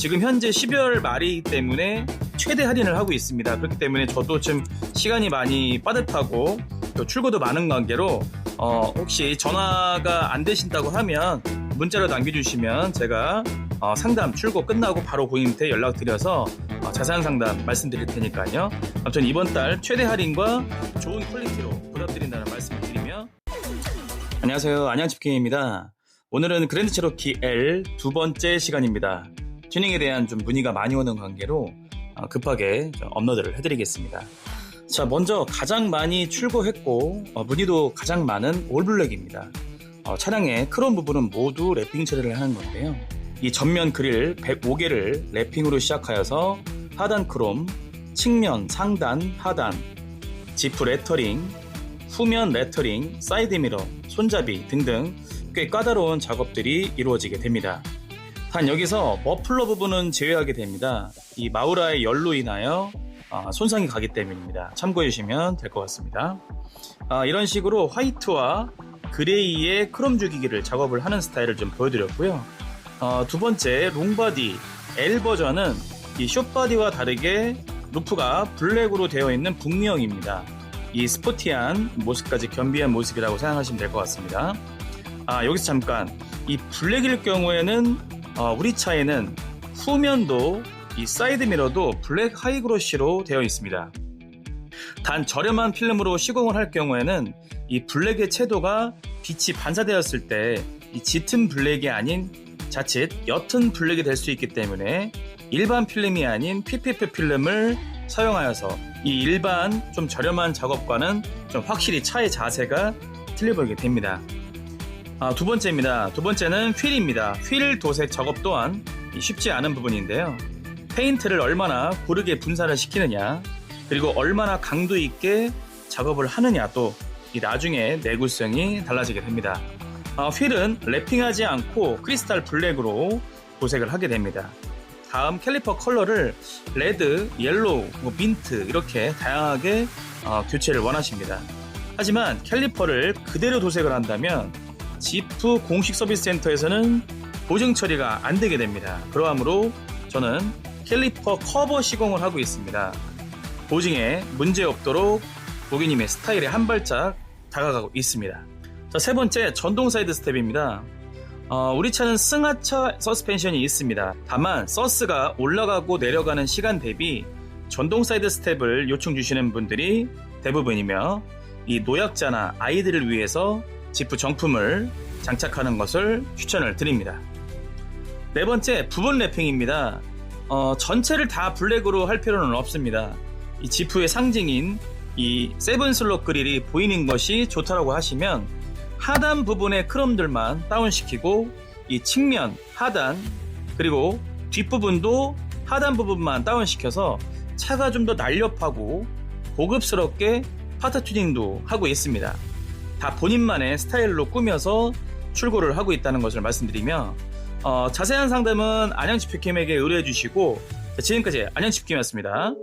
지금 현재 12월 말이기 때문에 최대 할인을 하고 있습니다. 그렇기 때문에 저도 좀 시간이 많이 빠듯하고 또 출고도 많은 관계로 어, 혹시 전화가 안 되신다고 하면 문자로 남겨주시면 제가 어, 상담 출고 끝나고 바로 고객님한테 연락드려서 어, 자세한 상담 말씀드릴 테니까요. 아무튼 이번 달 최대 할인과 좋은 퀄리티로 보답드린다는 말씀을 드리며 안녕하세요. 안양집게입니다. 오늘은 그랜드 체로키 L 두 번째 시간입니다. 튜닝에 대한 좀 문의가 많이 오는 관계로 어, 급하게 좀 업로드를 해드리겠습니다. 자, 먼저 가장 많이 출고했고 어, 문의도 가장 많은 올블랙입니다. 어, 차량의 크롬 부분은 모두 랩핑 처리를 하는 건데요. 이 전면 그릴 105개를 랩핑으로 시작하여서 하단 크롬, 측면, 상단, 하단, 지프 레터링, 후면 레터링, 사이드 미러, 손잡이 등등 꽤 까다로운 작업들이 이루어지게 됩니다. 단 여기서 머플러 부분은 제외하게 됩니다. 이 마우라의 열로 인하여 아, 손상이 가기 때문입니다. 참고해 주시면 될 것 같습니다. 아, 이런 식으로 화이트와 그레이의 크롬 주기기를 작업을 하는 스타일을 좀 보여드렸고요. 어, 두 번째 롱바디 L 버전은 이 숏바디와 다르게 루프가 블랙으로 되어 있는 북미형입니다. 이 스포티한 모습까지 겸비한 모습이라고 생각하시면 될 것 같습니다. 아, 여기서 잠깐 이 블랙일 경우에는 어, 우리 차에는 후면도 이 사이드 미러도 블랙 하이그로시로 되어 있습니다. 단 저렴한 필름으로 시공을 할 경우에는 이 블랙의 채도가 빛이 반사되었을 때 이 짙은 블랙이 아닌 자칫 옅은 블랙이 될 수 있기 때문에 일반 필름이 아닌 PPF 필름을 사용하여서 이 일반 좀 저렴한 작업과는 좀 확실히 차의 자세가 틀려 보이게 됩니다. 아, 두 번째입니다. 두 번째는 휠입니다. 휠 도색 작업 또한 쉽지 않은 부분인데요. 페인트를 얼마나 고르게 분산을 시키느냐, 그리고 얼마나 강도 있게 작업을 하느냐 또이 나중에 내구성이 달라지게 됩니다. 아, 휠은 랩핑하지 않고 크리스탈 블랙으로 도색을 하게 됩니다. 다음 캘리퍼 컬러를 레드, 옐로우, 뭐 민트 이렇게 다양하게 어, 교체를 원하십니다. 하지만 캘리퍼를 그대로 도색을 한다면 지프 공식 서비스 센터에서는 보증 처리가 안 되게 됩니다. 그러하므로 저는 캘리퍼 커버 시공을 하고 있습니다. 보증에 문제 없도록 고객님의 스타일에 한 발짝 다가가고 있습니다. 자, 세 번째 전동 사이드 스텝입니다. 어, 우리 차는 승하차 서스펜션이 있습니다. 다만 서스가 올라가고 내려가는 시간 대비 전동 사이드 스텝을 요청 주시는 분들이 대부분이며 이 노약자나 아이들을 위해서 지프 정품을 장착하는 것을 추천을 드립니다. 네 번째 부분 랩핑입니다. 어, 전체를 다 블랙으로 할 필요는 없습니다. 이 지프의 상징인 이 세븐 슬롯 그릴이 보이는 것이 좋다라고 하시면 하단 부분의 크롬들만 다운시키고 이 측면, 하단 그리고 뒷부분도 하단 부분만 다운시켜서 차가 좀 더 날렵하고 고급스럽게 파트 튜닝도 하고 있습니다. 다 본인만의 스타일로 꾸며서 출고를 하고 있다는 것을 말씀드리며 어, 자세한 상담은 안양지표캠에게 의뢰해 주시고 지금까지 안양지표캠이었습니다.